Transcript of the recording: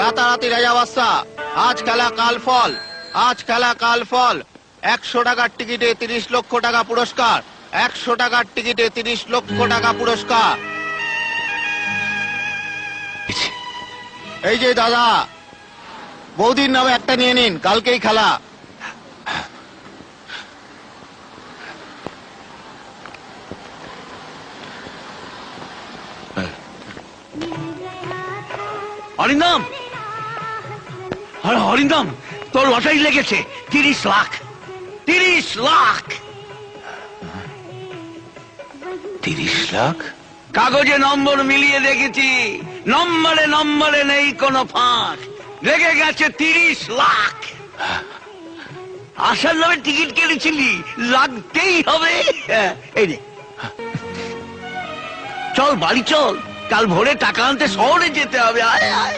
রাতারাতি রাজা বাদশা আজ খেলা কাল ফল। আজ খেলা কাল ফল। একশো টাকার টিকিটে তিরিশ লক্ষ টাকা পুরস্কার। একশো টাকার টিকিটে তিরিশ লক্ষ টাকা পুরস্কার। এই যে দাদা, বৌদির নামে একটা নিয়ে নিন, কালকেই খেলা। হরিন্দম আরে হরিন্দম তোর লটারি লেগেছে। তিরিশ লাখ। তিরিশ লাখ। তিরিশ লাখ? কাগজে নম্বর মিলিয়ে দেখেছি। নম্বরে নম্বরে নেই কোনো ফাঁক। লেগে গেছে তিরিশ লাখ। আসার নামে টিকিট কেটেছিলি। লাগতেই হবে। এই রে চল বাড়ি চল। কাল ভোরে টাকা আনতে শহরে যেতে হবে। আয় আয়।